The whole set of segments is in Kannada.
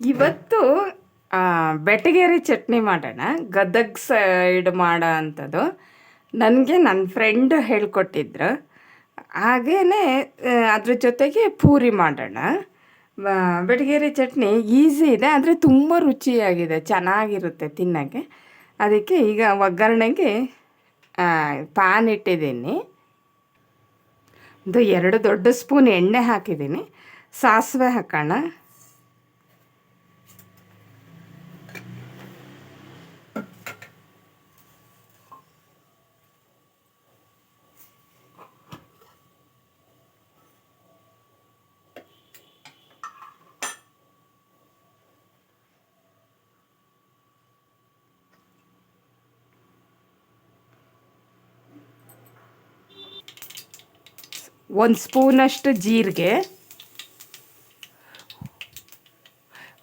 ಇವತ್ತು ಬೆಟಗೇರಿ ಚಟ್ನಿ ಮಾಡೋಣ. ಗದಗ್ ಸೈಡ್ ಮಾಡೋ ಅಂಥದ್ದು ನನಗೆ ನನ್ನ ಫ್ರೆಂಡ್ ಹೇಳ್ಕೊಟ್ಟಿದ್ರು. ಹಾಗೇ ಅದ್ರ ಜೊತೆಗೆ ಪೂರಿ ಮಾಡೋಣ. ಬೆಟಗೇರಿ ಚಟ್ನಿ ಈಸಿ ಇದೆ, ಆದರೆ ತುಂಬ ರುಚಿಯಾಗಿದೆ, ಚೆನ್ನಾಗಿರುತ್ತೆ ತಿನ್ನೋಕ್ಕೆ. ಅದಕ್ಕೆ ಈಗ ಒಗ್ಗರಣೆಗೆ ಪ್ಯಾನ್ ಇಟ್ಟಿದ್ದೀನಿ. ಒಂದು ಎರಡು ದೊಡ್ಡ ಸ್ಪೂನ್ ಎಣ್ಣೆ ಹಾಕಿದ್ದೀನಿ. ಸಾಸಿವೆ ಹಾಕೋಣ. ಒಂದು ಸ್ಪೂನಷ್ಟು ಜೀರಿಗೆ,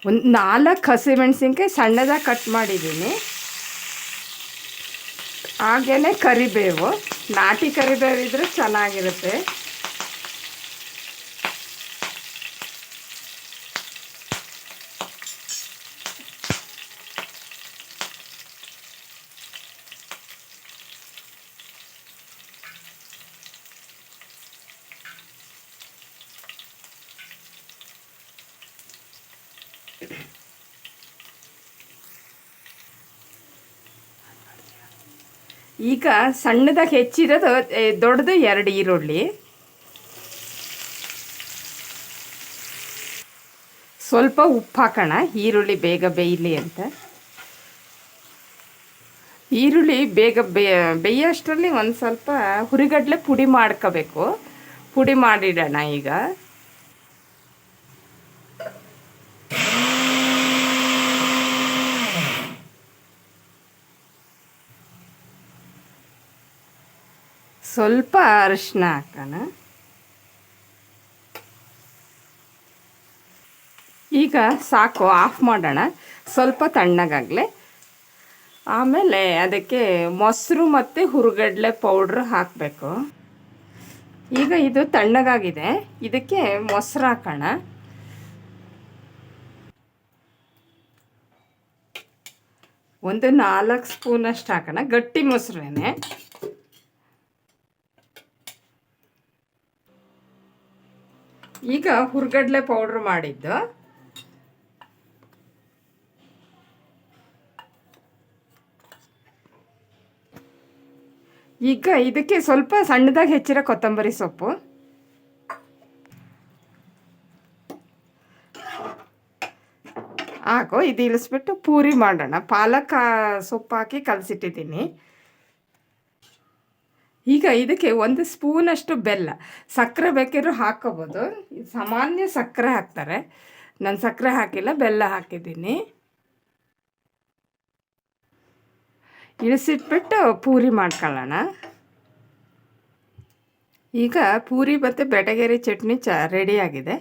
ಒಂದು ನಾಲ್ಕು ಹಸಿಮೆಣಸಿನ್ಕಾಯಿ ಸಣ್ಣದಾಗಿ ಕಟ್ ಮಾಡಿದ್ದೀನಿ. ಹಾಗೇ ಕರಿಬೇವು, ನಾಟಿ ಕರಿಬೇವು ಇದ್ದರೆ ಚೆನ್ನಾಗಿರುತ್ತೆ. ಈಗ ಸಣ್ಣದಾಗಿ ಹೆಚ್ಚಿರೋದು ದೊಡ್ಡದು ಎರಡು ಈರುಳ್ಳಿ. ಸ್ವಲ್ಪ ಉಪ್ಪು ಹಾಕೋಣ, ಈರುಳ್ಳಿ ಬೇಗ ಬೇಯಲಿ ಅಂತ. ಈರುಳ್ಳಿ ಬೇಗ ಬೇಯೋಷ್ಟರಲ್ಲಿ ಒಂದು ಸ್ವಲ್ಪ ಹುರಿಗಡಲೆ ಪುಡಿ ಮಾಡ್ಕೋಬೇಕು. ಪುಡಿ ಮಾಡಿಡೋಣ ಈಗ. ಸ್ವಲ್ಪ ಅರಿಶಿನ ಹಾಕೋಣ. ಈಗ ಸಾಕು, ಆಫ್ ಮಾಡೋಣ. ಸ್ವಲ್ಪ ತಣ್ಣಗಾಗಲಿ. ಆಮೇಲೆ ಅದಕ್ಕೆ ಮೊಸರು ಮತ್ತು ಹುರುಗಡಲೆ ಪೌಡ್ರ್ ಹಾಕಬೇಕು. ಈಗ ಇದು ತಣ್ಣಗಾಗಿದೆ. ಇದಕ್ಕೆ ಮೊಸರು ಹಾಕೋಣ. ಒಂದು ನಾಲ್ಕು ಸ್ಪೂನಷ್ಟು ಹಾಕೋಣ. ಗಟ್ಟಿ ಮೊಸರೇನೆ. ಈಗ ಹುರ್ಗಡ್ಲೆ ಪೌಡ್ರ್ ಮಾಡಿದ್ದು. ಈಗ ಇದಕ್ಕೆ ಸ್ವಲ್ಪ ಸಣ್ಣದಾಗಿ ಹೆಚ್ಚಿರೋ ಕೊತ್ತಂಬರಿ ಸೊಪ್ಪು. ಹಾಕು ಇದು ಇಳಿಸ್ಬಿಟ್ಟು ಪೂರಿ ಮಾಡೋಣ. ಪಾಲಕ್ ಸೊಪ್ಪು ಹಾಕಿ ಕಲಸಿಟ್ಟಿದ್ದೀನಿ. ಈಗ ಇದಕ್ಕೆ ಒಂದು ಸ್ಪೂನಷ್ಟು ಬೆಲ್ಲ. ಸಕ್ಕರೆ ಬೇಕಿದ್ರೂ ಹಾಕೋಬೋದು. ಸಾಮಾನ್ಯ ಸಕ್ಕರೆ ಹಾಕ್ತಾರೆ. ನಾನು ಸಕ್ಕರೆ ಹಾಕಿಲ್ಲ, ಬೆಲ್ಲ ಹಾಕಿದ್ದೀನಿ. ಇಳಿಸಿಟ್ಬಿಟ್ಟು ಪೂರಿ ಮಾಡ್ಕೊಳ್ಳೋಣ. ಈಗ ಪೂರಿ ಮತ್ತು ಬೆಟಗೇರಿ ಚಟ್ನಿ ಚ ರೆಡಿಯಾಗಿದೆ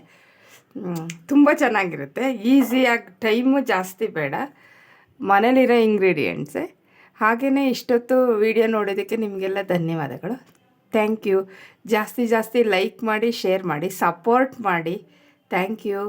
ತುಂಬ ಚೆನ್ನಾಗಿರುತ್ತೆ. ಈಸಿಯಾಗಿ ಟೈಮು ಜಾಸ್ತಿ ಬೇಡ. ಮನೇಲಿರೋ ಇಂಗ್ರೀಡಿಯೆಂಟ್ಸೆ ಹಾಗೆಯೇ ಇಷ್ಟೊತ್ತು ವಿಡಿಯೋ ನೋಡೋದಕ್ಕೆ ನಿಮಗೆಲ್ಲ ಧನ್ಯವಾದಗಳು. ಥ್ಯಾಂಕ್ ಯು ಜಾಸ್ತಿ ಜಾಸ್ತಿ ಲೈಕ್ ಮಾಡಿ ಶೇರ್ ಮಾಡಿ ಸಪೋರ್ಟ್ ಮಾಡಿ. Thank you